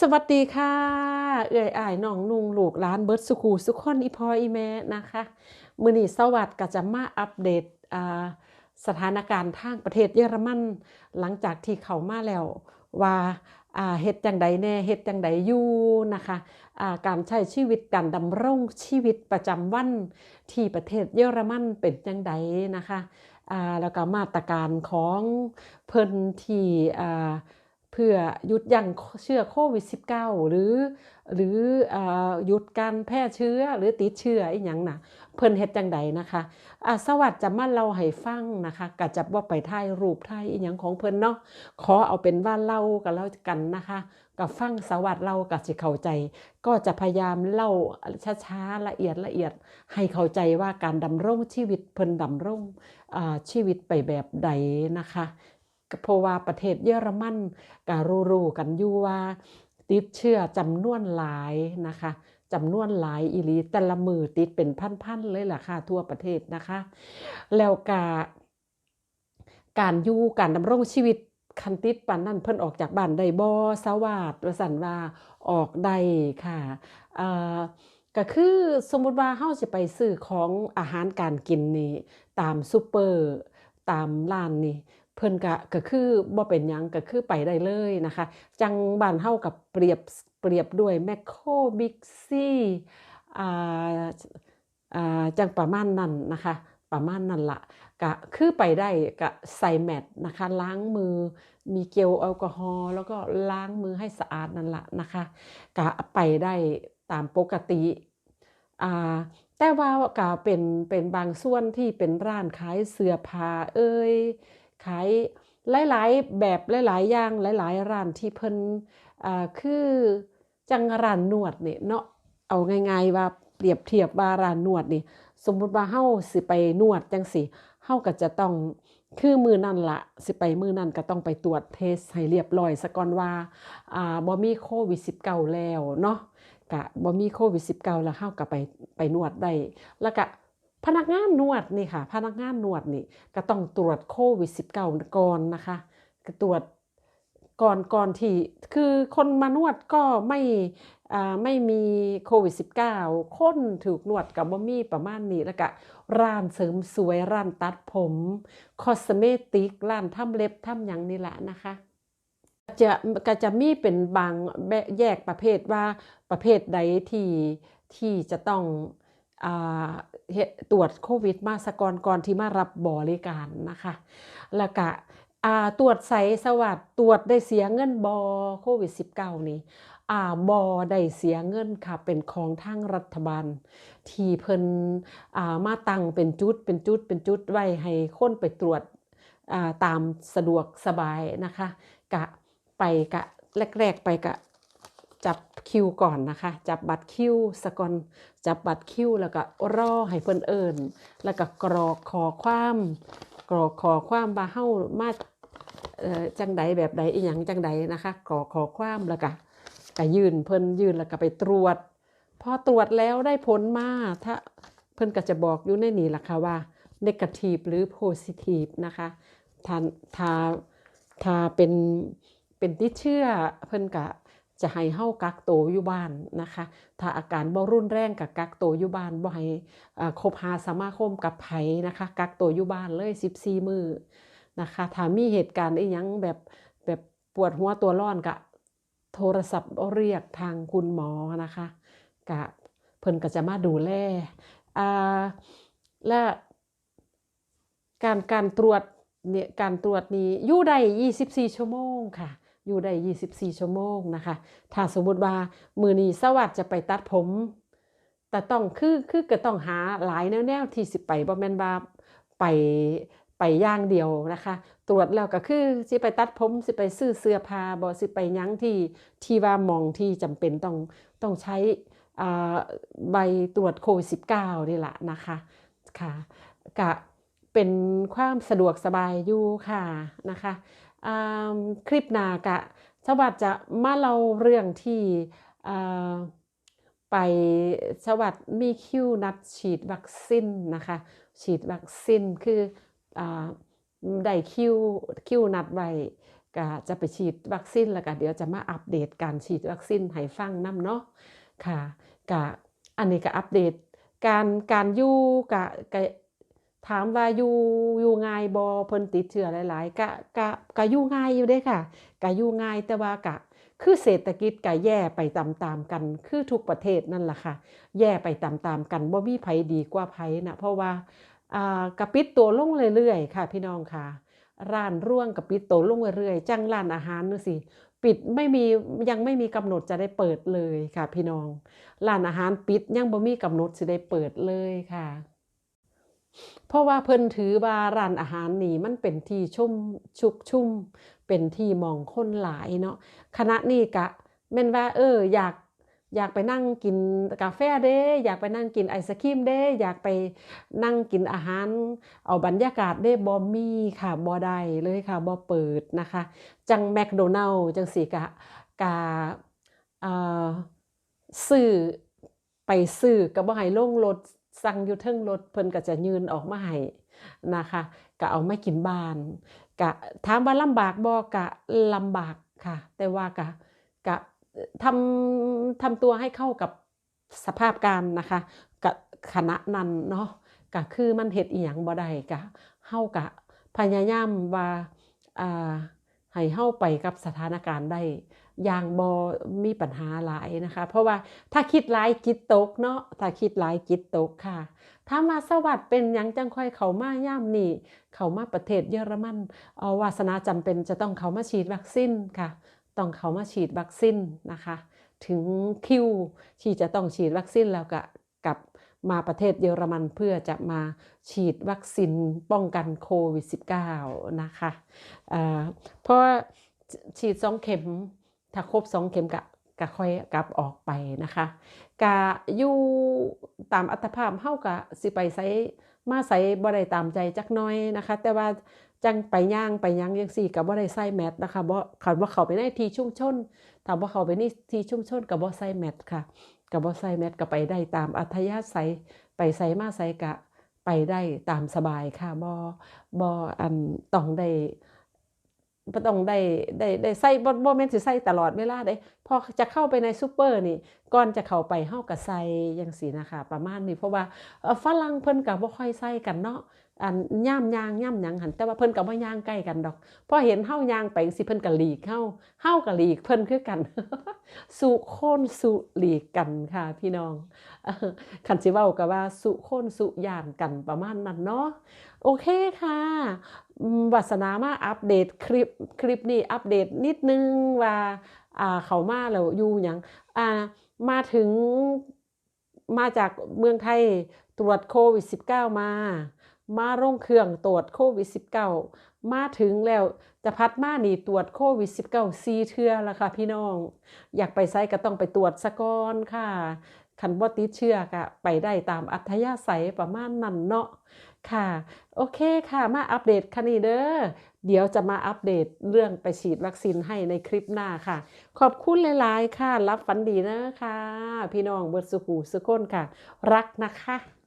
สวัสดีค่ะ เอ่ยอ้ายน้องนุ่งลูกหลานเบิดสุขูสุขคนอีพออีแม่นะคะมือนี้สวัสดิ์ก็จะมาอัปเดตสถานการณ์ทางประเทศเยอรมันหลังจากที่เข้ามาแล้วว่าเฮ็ดจังใดแน่เฮ็ดจังใดอยู่นะคะาการใช้ชีวิตการดำรงชีวิตประจำวันที่ประเทศเยอรมันเป็นจังใดนะคะแล้วก็มาตรการของเพิ่นที่ เพื่อหยุดยั้งเชื้อโควิด -19 หรือหรืออหยุดการแพร่เชื้อหรือติดเชื้ออีหยังน่ะเพิ่นเฮ็ดจังใดนะคะอาสวัสดิ์จะมาเล่าให้ฟังนะคะก็จะบ่ไปถ่ายรูปถ่ายอีหยังของเพิ่นเนาะขอเอาเป็นว่าเล่ากับเล่ากันนะคะก็ฟังสวัสดิ์เล่าก็สิเข้าใจ ก็จะพยายามเล่าช้าๆละเอียดละเอียด ให้เข้าใจว่าการดำรงชีวิตเพิ่นดำรงอ่าชีวิตไปแบบใดนะคะ เพราะว่าประเทศเยอรมันก็รู้ๆกันอยู่ว่า ติดเชื้อจำนวนหลายนะคะจำนวนหลายอีลีแต่ละมือติดเป็นพันๆเลยล่ะค่ะทั่วประเทศนะคะ แล้วกาการอยู่การดำรงชีวิตคันติดปานนั้นเพิ่นออกจากบ้านได้บ่สวัสดว่าสันว่าออกได้ค่ะอ่อก็คือสมมุติว่าเฮาสิไปซื้อของอาหารการกินนี่ตามซูเปอร์ตามร้านนี่ เพิ่นก็ก็คือบ่เป็นหยังก็คือไปได้เลยนะคะ จังบ้านเฮากับเปรียบเปรียบด้วยแมคโครบิ๊กซีอ่าอ่าจังประมาณนั้นนะคะประมาณนั้นละก็คือไปได้ก็ใส่แมสนะคะ ล้างมือมีเจลแอลกอฮอล์แล้วก็ล้างมือให้สะอาดนั่นละนะคะก็ไปได้ตามปกติอ่าแต่ว่าก็เป็นเป็นบางส่วนที่เป็นร้านขายเสื้อผ้าเอ่ย ขายหลายๆ แบบหลายๆอย่างหลายๆร้านที่เพิ่นอ่าคือจังร้านนวดเนี่ยเนาะเอาง่ายๆว่าเปรียบเทียบว่าร้านนวดนี่ สมมุติว่าเฮาสิไปนวดจังซี่เฮาก็จะต้องคือมือนั้นละสิไปมือนั้นก็ต้องไปตรวจเทสให้เรียบร้อยซะก่อนว่าอ่าบ่มีโควิด -19 แล้วเนาะก็บ่มีโควิด -19 แล้วเฮาก็ไปไปนวดได้แล้วก็ พนักงานนวดนี่ค่ะ พนักงานนวดนี่ก็ต้องตรวจโควิด -19 ก่อนนะคะก็ตรวจก่อนก่อนที่คือคนมานวดก็ไม่อ่าไม่มีโควิด -19 คนถูกนวดก็บ่มีประมาณนี้แล้วก็ร้านเสริมสวยร้านตัดผมคอสเมติกร้านทำเล็บทำหยังนี่แหละนะคะจะก็จะมีเป็นบางแยกประเภทว่าประเภทใดที่ที่จะต้อง ตรวจโควิดมาสก่อนก่อนที่มารับบริการนะคะ แล้วก็อ่าตรวจใสสวัสดตรวจได้เสียเงินบอโควิด -19 นี่อ่าบอได้เสียเงินค่ะ เป็นของทางรัฐบาล ที่เพิ่นอ่ามาตั้งเป็นจุดเป็นจุดเป็นจุดไว้ให้คนไปตรวจอ่าตามสะดวกสบายนะคะ กะไปกะแรกๆไปกะจับคิวก่อนนะคะ จับบัตรคิวสะก่อนจับบัตรคิวแล้วก็รอให้เพิ่นเอิ้นแล้วก็กรอกขอความกรอกขอความว่าเฮ้ามาจังใดแบบใดอีหยังจังใดนะคะกรอกขอความแล้วก็ก็ยืนเพิ่นยืนแล้วก็ไปตรวจพอตรวจแล้วได้ผลมาถ้าเพิ่นก็จะบอกอยู่ในนี้ล่ะค่ะว่า negative หรือ positive นะคะถ้าถ้าถ้าเป็นเป็นติดเชื้อเพิ่นก็ จะให้เฮากักโตอยู่บ้านนะคะ ถ้าอาการบ่รุนแรงก็กักโตอยู่บ้านบ่ให้คบหาสมาคมกับไผนะคะ กักโตอยู่บ้านเลย 14 มือนะคะถ้ามีเหตุการณ์อีหยังแบบแบบปวดหัวตัวร้อนก็โทรศัพท์เรียกทางคุณหมอนะคะกะเพิ่นก็จะมาดูแลอ่าและการการตรวจเนี่ยการตรวจนี้อยู่ได้ 24 ชั่วโมงค่ะ อยู่ได้ 24 ชั่วโมงนะคะ ถ้าสมมติว่ามือนีสวัสดจะไปตัดผม แต่ต้องคือคือก็ต้องหาหลายแนวๆที่สิไปบ่แม่นว่าไปไปย่างเดียวนะคะ ตรวจแล้วก็คือสิไปตัดผมสิไปซื้อเสื้อผ้าบ่สิไปยังที่ที่ว่ามองที่จำเป็นต้องต้องใช้อ่าใบตรวจโควิด -19 นี่แหละนะคะค่ะกะเป็นความสะดวกสบายอยู่ค่ะนะคะ คลิปหน้ากะสวัสดิ์จะมาเล่าเรื่องที่ไปสวัสดิ์มีคิวนัดฉีดวัคซีนนะคะ ฉีดวัคซีนคืออได้คิวคิวนัดไว้ก็จะไปฉีดวัคซีนแล้วก็เดี๋ยวจะมาอัปเดตการฉีดวัคซีนให้ฟังนํเนาะค่ะก็อันนี้ก็อัปเดตการการยู่ก็ก็ ถามว่าอยู่อยู่ง่ายบ่เพิ่นติดเชื้อหลาย ๆก็ก็ก็อยู่ง่ายอยู่เด้ค่ะก็อยู่ง่ายแต่ว่าก็คือเศรษฐกิจก็แย่ไปตามๆกัน คือทุกประเทศนั่นล่ะค่ะ แย่ไปตามๆกันบ่มีไผดีกว่าไผนะเพราะว่าอ่ากระปิดตัวลงเรื่อยๆ ค่ะ พี่น้องค่ะ ร้านร่วงกระปิดตัวลงเรื่อยๆจังร้านอาหารนึสิปิดไม่มียังไม่มีกำหนดจะได้เปิดเลยค่ะ พี่น้องร้านอาหารปิดยังบ่มีกำหนดสิได้เปิดเลยค่ะ เพราะว่าเพิ่นถือว่าร้านอาหารนี่มันเป็นที่ชุ่มชุกชุ่ม เป็นที่มองคนหลายเนาะคณะนี้กะแม่นว่า เออ อยากอยากไปนั่งกินกาแฟเด้ อยากไปนั่งกินไอศครีมเด้ อยากไปนั่งกินอาหาร เอาบรรยากาศเด้บ่มีค่ะบ่ได้เลยค่ะบ่เปิดนะคะ จังแมคโดนัลด์จังสิกะกะเอ่อซื้อไปซื้อก็บ่ให้ลงรถ สั่งอยู่เทิงรถเพิ่นก็จะยืนออกมาให้นะคะก็เอาไมากินบ้านก็ถามว่าลำบากบ่ก็ลำบากค่ะ แต่ว่าก็ก็ทำทำตัวให้เข้ากับสภาพการนะคะกับคณะนั้นเนาะก็คือมันเฮ็ดอีหยังบ่ได้ก็เฮาก็พยายามว่าอ่า ให้เฮาไปกับสถานการณ์ได้ อย่างบ่มีปัญหาหลายนะคะ เพราะว่าถ้าคิดหลายจิตตกเนาะถ้าคิดหลายจิตตกค่ะถามาสวัสดิ์เป็นยังจังค่อยเขามาย่ามนี้เขามาประเทศเยอรมันเอาวาสนาจำเป็นจะต้องเขามาฉีดวัคซีนค่ะ ต้องเขามาฉีดวัคซีนนะคะ ถึงคิวที่จะต้องฉีดวัคซีนแล้วก็กับ มาประเทศเยอรมันเพื่อจะมาฉีดวัคซีนป้องกันโควิด -19 นะคะเเพราะฉีดสองเข็มถ้าครบสองเข็มกะกะค่อยกลับออกไปนะคะกะอยู่ตามอัตภาพเฮากะสิไปไสมาไสบ่ได้ตามใจจักน้อยนะคะ แต่ว่า จังไปย่างไปหยังจังซี่ก็บ่ได้ใส่แมสนะคะบ่คันว่าเขาไปในทีชุ่มชนถ้าบ่าเขาไปในที่ชุมชนก็บ่ใส่แมสค่ะก็บ่ใส่แมสก็ไปได้ตามอัธยาศัยไปไสมาไสก็ไปได้ตามสบายค่ะบ่บ่อันต้องได้บ่ต้องได้ได้ได้ใส่บ่บ่แม่นสิใส่ตลอดเวลาเด้พอจะเข้าไปในซูเปอร์นี่ก่อนจะเข้าไปเฮาก็ใส่จังซี่นะคะ ประมาณนี้เพราะว่าฝรั่งเพิ่นก็บ่ค่อยใส่กันเนาะ อันย่ามยางย่ามหยังหันแต่ว่าเพิ่นก็บ่ย่างใกล้กันดอกพอเห็นเฮายางไปจังซี่เพิ่นก็หลีกเฮาเฮาก็หลีกเพิ่นคือกัน สุคนสุหลีกกันค่ะ พี่น้องเออคันสิเว้าก็ว่าสุคนสุย่านกันประมาณนั้นเนาะโอเคค่ะวาสนามาอัปเดตคลิปคลิปนี้อัปเดตนิดนึงว่าอ่าเขามาแล้วอยู่หยังอ่ามาถึงมาจากเมืองไทยตรวจโควิด -19 มา มาลงเครื่องตรวจโควิด -19 มาถึงแล้วจะพัดมานี่ตรวจโควิด -19 4เทื่อแล้วค่ะพี่น้อง อยากไปไสก็ต้องไปตรวจซะก่อนค่ะคันบ่ติดเชื้อก็ไปได้ตามอัธยาศัยประมาณนั้นเนาะค่ะ โอเคค่ะ มาอัปเดตคันนี้เด้อเดี๋ยวจะมาอัปเดตเรื่องไปฉีดวัคซีนให้ในคลิปหน้าค่ะ ขอบคุณหลาย ๆ ค่ะ รับฝันดีนะคะ พี่น้องเบิดสุขูสุขคนค่ะ รักนะคะ